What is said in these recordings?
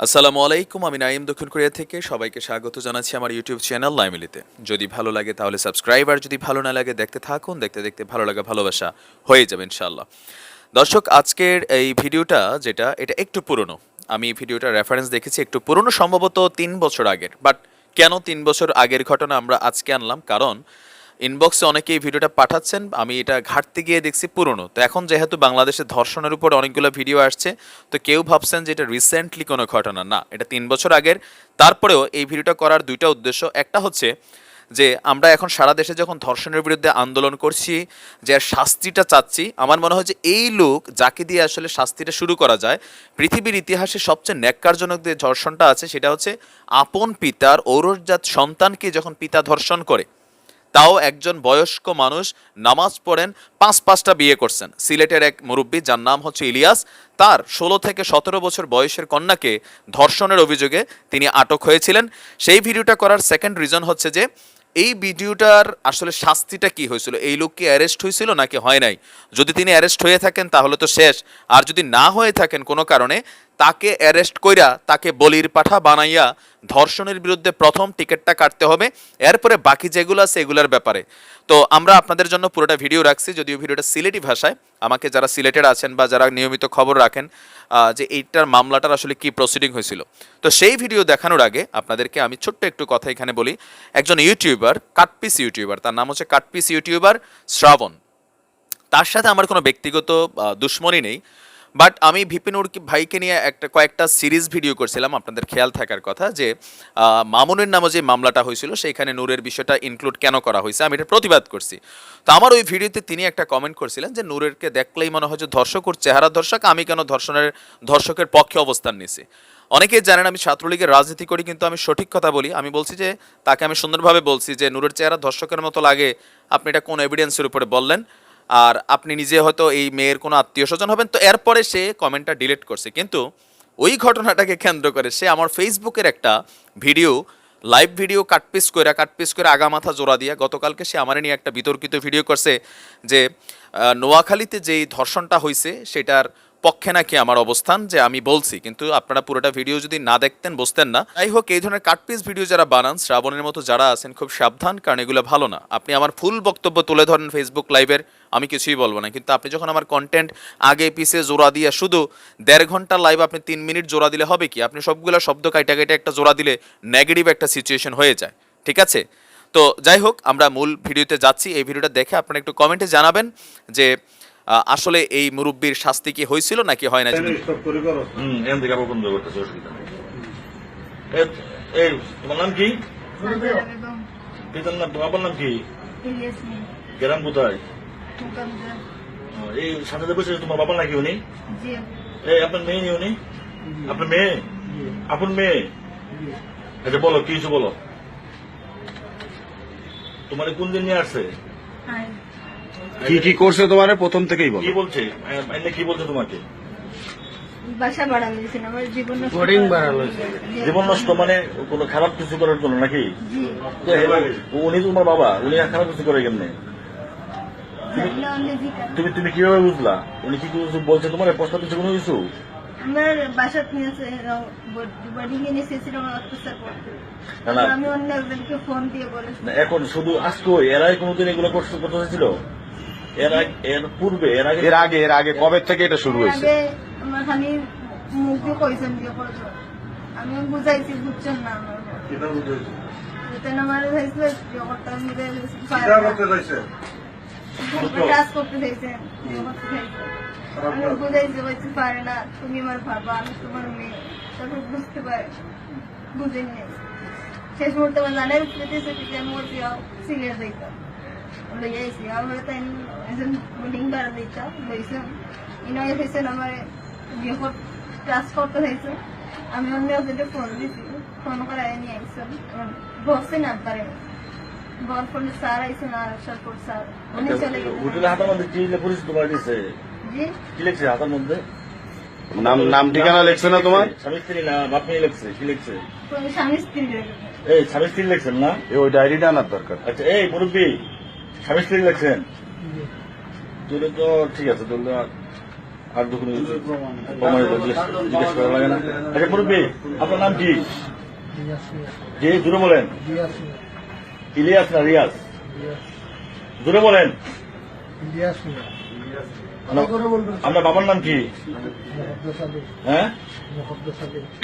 আসসালামু আলাইকুম, আমি নাইম দক্ষিণ কোরিয়া থেকে। সবাইকে স্বাগত জানাচ্ছি আমার ইউটিউব চ্যানেল লাইমিলিতে। যদি ভালো লাগে তাহলে সাবস্ক্রাইব, আর যদি ভালো না লাগে দেখতে থাকুন, দেখতে দেখতে ভালো লাগা, ভালোবাসা হয়ে যাবে ইনশাল্লাহ দর্শক, আজকের এই ভিডিওটা যেটা, এটা একটু পুরনো। আমি এই ভিডিওটা রেফারেন্স দেখেছি, একটু পুরনো, সম্ভবত তিন বছর আগের। বাট কেন তিন বছর আগের ঘটনা আমরা আজকে আনলাম? কারণ ইনবক্সে অনেকেই ভিডিওটা পাঠাচ্ছেন, আমি এটা ঘাটতে গিয়ে দেখছি পুরনো। তো এখন যেহেতু বাংলাদেশে ধর্ষণের উপর অনেকগুলো ভিডিও আসছে, তো কেউ ভাবছেন যে এটা রিসেন্টলি কোনো ঘটনা। না, এটা তিন বছর আগের। তারপরেও এই ভিডিওটা করার দুইটা উদ্দেশ্য। একটা হচ্ছে যে, আমরা এখন সারা দেশে যখন ধর্ষণের বিরুদ্ধে আন্দোলন করছি, যে শাস্তিটা চাচ্ছি, আমার মনে হয় যে এই লোক যাকে দিয়ে আসলে শাস্তিটা শুরু করা যায়, পৃথিবীর ইতিহাসে সবচেয়ে ন্যাক্কারজনক যে ধর্ষণটা আছে, সেটা হচ্ছে আপন পিতার ঔরজাত সন্তানকে যখন পিতা ধর্ষণ করে। তাও একজন বয়স্ক মানুষ নামাজ পড়েন, পাঁচ পাঁচটা বিয়ে করছেন। সিলেটের এক মুরব্বী যার নাম হচ্ছে ইলিয়াস, তার ষোলো থেকে সতেরো বছর বয়সের কন্যাকে ধর্ষণের অভিযোগে তিনি আটক হয়েছিলেন। সেই ভিডিওটা করার সেকেন্ড রিজন হচ্ছে যে, এই ভিডিওটার আসলে শাস্তিটা কি হয়েছিল? এই লোক কি অ্যারেস্ট হয়েছিল নাকি হয় নাই? যদি তিনি অ্যারেস্ট হয়ে থাকেন তাহলে তো শেষ। আর যদি না হয়ে থাকেন কোনো কারণে তাকে অ্যারেস্ট কইরা তাকে বলির পাঠা বানাইয়া ধর্ষণের বিরুদ্ধে প্রথম টিকিটটা কাটতে হবে। এরপরে বাকি যেগুলো আছে এগুলোর ব্যাপারে। তো আমরা আপনাদের জন্য পুরোটা ভিডিও রাখছি, যদিও ভিডিওটা সিলেটি ভাষায়। আমাকে যারা সিলেটের আছেন বা যারা নিয়মিত খবর রাখেন যে এইটার মামলাটার আসলে কি প্রসিডিং হয়েছিল। তো সেই ভিডিও দেখানোর আগে আপনাদেরকে আমি ছোট্ট একটু কথা এখানে বলি। একজন ইউটিউবার, কাটপিস ইউটিউবার, তার নাম হচ্ছে কাটপিস ইউটিউবার শ্রাবণ। তার সাথে আমার কোনো ব্যক্তিগত দুশ্মনী নেই। বাট আমি ভিপিনুর ভাইকে নিয়ে একটা কয়েকটা সিরিজ ভিডিও করছিলাম, আপনাদের খেয়াল থাকার কথা যে মামুনের নামে যে মামলাটা হয়েছিল, সেইখানে নূরের বিষয়টা ইনক্লুড কেন করা হয়েছে, আমি এটা প্রতিবাদ করছি। তো আমার ওই ভিডিওতে তিনি একটা কমেন্ট করছিলেন যে, নূরেরকে দেখলেই মনে হয় যে ধর্ষক ওর চেহারা ধর্ষক, আমি কেন ধর্ষণের, ধর্ষকের পক্ষে অবস্থান নিছি অনেকেই জানেন আমি ছাত্রলীগের রাজনীতি করি, কিন্তু আমি সঠিক কথা বলি, আমি বলছি যে, তাকে আমি সুন্দরভাবে বলছি যে, নূরের চেহারা ধর্ষকের মতো লাগে, আপনি এটা কোন এভিডেন্সের উপরে বললেন? আর আপনি নিজে হয়তো এই মেয়ের কোনো আত্মীয় স্বজন হবেন, তো এরপরে সে কমেন্টটা ডিলিট করছে। কিন্তু ওই ঘটনাটাকে কেন্দ্র করে সে আমার ফেসবুকের একটা video live video cut piece করে কাটপিস করে আগা মাথা জোড়া দিয়ে গতকালকে সে আমার নিয়ে একটা বিতর্কিত ভিডিও করছে যে নোয়াখালীতে যেই ধর্ষণটা হয়েছে সেটার পক্ষে নাকি আমার অবস্থান যে আমি বলছি, কিন্তু আপনারা পুরোটা ভিডিও যদি না দেখতেন, বুঝতেন না। যাই হোক, এই ধরনের কাটপিস ভিডিও যারা বানান, শ্রাবণের মতো যারা আছেন, খুব সাবধান, কারণ এগুলো ভালো না। আপনি আমার ফুল বক্তব্য তুলে ধরেন ফেসবুক লাইভের আমি কিছুই বলব না। কিন্তু আপনি যখন আমার কন্টেন্ট আগে পিছে জোড়া দিয়ে, শুধু দেড় ঘণ্টা লাইভ আপনি তিন মিনিট জোড়া দিলে হবে কি? আপনি সবগুলো শব্দ কাইটা কাইটা একটা জোড়া দিলে নেগেটিভ একটা সিচুয়েশন হয়ে যায়। ঠিক আছে? তো যাই হোক, আমরা মূল ভিডিওতে যাচ্ছি। এই ভিডিওটা দেখে আপনারা একটু কমেন্টে জানাবেন যে আসলে এই মুরব্বীর শাস্তি কি হয়েছিল নাকি হয় না তোমার নাম কি? পিতার নাম বাবার নাম কি? গ্রাম কোথায়? এই সাথে বসে তোমার বাবার নাকি উনি? এই আপনার মেয়ে উনি? আপনার মেয়ে? আপনার মেয়ে? আচ্ছা বলো কিছু বলো? তোমার কোন দিন নিয়ে আসছে? কি কি করছে তোমার? প্রথম থেকেই বলো। কি বলছে? কি বলছে তোমাকে? বাসা আমার জীবন জীবন নষ্ট মানে কোনো খারাপ কিছু করার জন্য নাকি? জি। তো হে- উনি তোমার বাবা উনি খারাপ কিছু করে কেমনে। তুমি তুমি কীভাবে বুঝলা? উনি কি কিছু বলছে তোমার? প্রশ্ন দিচ্ছে কোনো কিছু? আমার বাসা নিয়েছে বোর্ডিং এ নিয়েছিল আমার অত্যাচার করতে। না, না। আমি অন্য একজনকে ফোন দিয়ে বলেছি। এখন শুধু আজকে এরাই কোনোদিন এগুলো করতে করতে হয়েছিল এর আগে এর পূর্বে এর আগে এর আগে এর আগে কবে থেকে এটা শুরু হয়েছে? আমার খালি মুখ দিয়ে কইছেন দিয়ে আমি বুঝাইছি বুঝছেন না আমার আমার কাজ করতে চাইছেন করতে চাইছেন আমি বুঝাইছি বলছি পারে না তুমি আমার বাবা আমি তোমার মেয়ে। তারপর বুঝতে পারে বুঝেন শেষ মুহূর্তে আমার সেটিকে আমি বলছি সিরিয়াস দিতাম লইয়া আইসি আমার তাই একজন মিটিং বার দিতাম লইছেন ইনো হয়েছেন আমার বিয়ে ক্লাস করতে হয়েছে আমি অন্য একজনকে ফোন দিছি ফোন করে নিয়ে আইসেন বসে না পারে বল ফোনে স্যার আইসেন আর সরকার স্যার উনি চলে হোটেলে গেলেন হাতের মধ্যে কি লিখে তোমার দিছে জি কি লিখছে হাতের মধ্যে নাম নাম ঠিকানা লিখছে না তোমার স্বামী স্ত্রী না বাপ মেয়ে লিখছে কি লিখছে তুমি স্বামী স্ত্রী এই স্বামী স্ত্রী লিখছেন না এ ওই ডায়েরিটা আনার দরকার আচ্ছা এই মুরব্বী স্বামী স্ত্রী লিখছেন? তুলে তো ঠিক আছে তুলে আর যখন জিজ্ঞেস করা লাগে না। আচ্ছা মুরব্বী আপনার নাম কি? যে জুড়ে বলেন। ইলিয়াস না রিয়াজ? জুড়ে বলেন। আপনার- আপনার বাবার নাম কি? হ্যাঁ?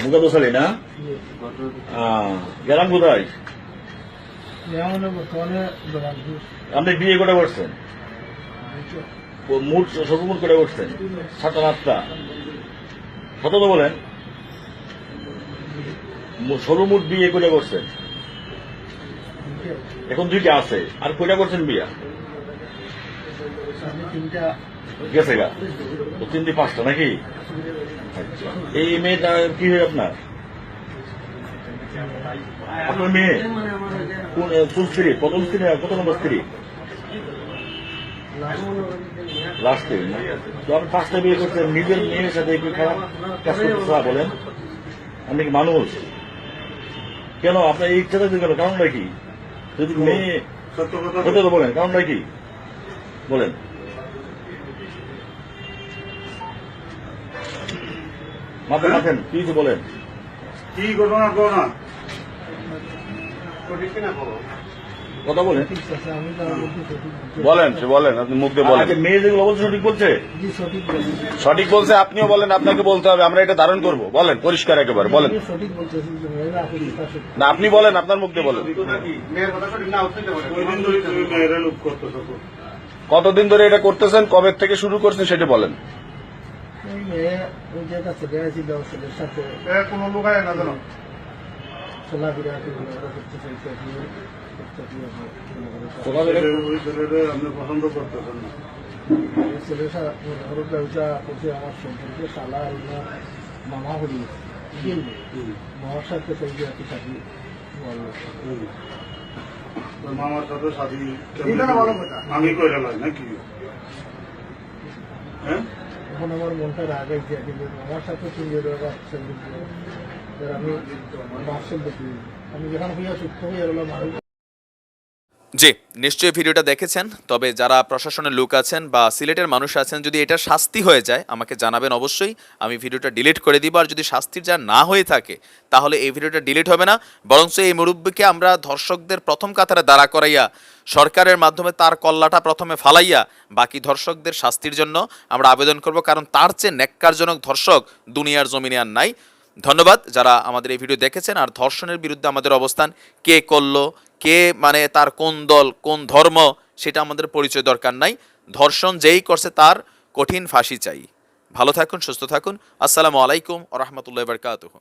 মুকাদ্দস আলী না? গেলাম কোথায়? আপনি বিয়ে করে করছেন? মোট সর্বমোট করে করছেন? সাতটা আটটা। কত তো বলেন। সর্বমোট বিয়ে করে করছেন? এখন দুইটা আছে। আর কয়টা করছেন বিয়া? গেছে গা। তিনটি পাঁচটা নাকি? আচ্ছা। এই মেয়েটা কি হয় আপনার? আপনার মেয়ে কোন কোন স্ত্রী? প্রথম স্ত্রী কত নম্বর স্ত্রী? লাস্ট তো আপনি পাঁচটা বিয়ে করছেন নিজের মেয়ের সাথে কি খারাপ কাজ করতেছে বলেন। আপনি কি মানুষ? কেন? আপনার এই ইচ্ছাটা কেন কারণটা কি? যদি মেয়ে সত্য কথা বলেন কারণটা কি? বলেন। মাথা মাথেন কি বলেন? কি ঘটনা কো না কথা বলেন। বলেন সে বলেন আপনি মুখ দিয়ে বলেন। মেয়ে যেগুলো বলছে সঠিক বলছে? সঠিক বলছে। আপনিও বলেন আপনাকে বলতে হবে আমরা এটা ধারণ করব। বলেন পরিষ্কার একেবারে বলেন। না আপনি বলেন আপনার মুখ দিয়ে বলেন। কতদিন ধরে এটা করতেছেন কবে থেকে শুরু করছেন সেটা বলেন। ওই মেয়ে ওই যে কাছে গেছিল ছেলের সাথে। কোনো লোক আয় না জানো চলাফেরা ঘোরাফেরা করতে চাইছে করি আপনি পছন্দ করতেছেন না। ছেলের সাথে ব্যবসা করছে আমার সম্পর্কে শালা মামা হরি মামার সাথে সেই যে একটু সাথে। মামার সাথে সাথী আমি কইরা নাকি? হ্যাঁ? এখন আমার মনটা রাগাইছে কিন্তু আমার সাথে তিনজন আমি দেখি আমি যেখানে হইয়া সুস্থ হইয়া জি, নিশ্চয়ই ভিডিওটা দেখেছেন, তবে যারা প্রশাসনের লোক আছেন বা সিলেটের মানুষ আছেন, যদি এটা শাস্তি হয়ে যায়, আমাকে জানাবেন অবশ্যই, আমি ভিডিওটা ডিলিট করে দিব, আর যদি শাস্তির যা না হয়ে থাকে, তাহলে এই ভিডিওটা ডিলিট হবে না, বরঞ্চ এই মুরব্বীকে আমরা ধর্ষকদের প্রথম কাতারে দাঁড়া করাইয়া, সরকারের মাধ্যমে তার কল্লাটা প্রথমে ফালাইয়া, বাকি ধর্ষকদের শাস্তির জন্য আমরা আবেদন করব, কারণ তার চেয়ে ন্যাক্কারজনক ধর্ষক দুনিয়ার জমিনে আর নাই। ধন্যবাদ, যারা আমাদের এই ভিডিও দেখেছেন, আর ধর্ষণের বিরুদ্ধে আমাদের অবস্থান, কে করল কে মানে তার কোন দল, কোন ধর্ম, সেটা আমাদের পরিচয় দরকার নাই। ধর্ষণ যেই করছে তার কঠিন ফাঁসি চাই। ভালো থাকুন, সুস্থ থাকুন। আসসালামু আলাইকুম রহমতুল্লাহ বরকাতুহ।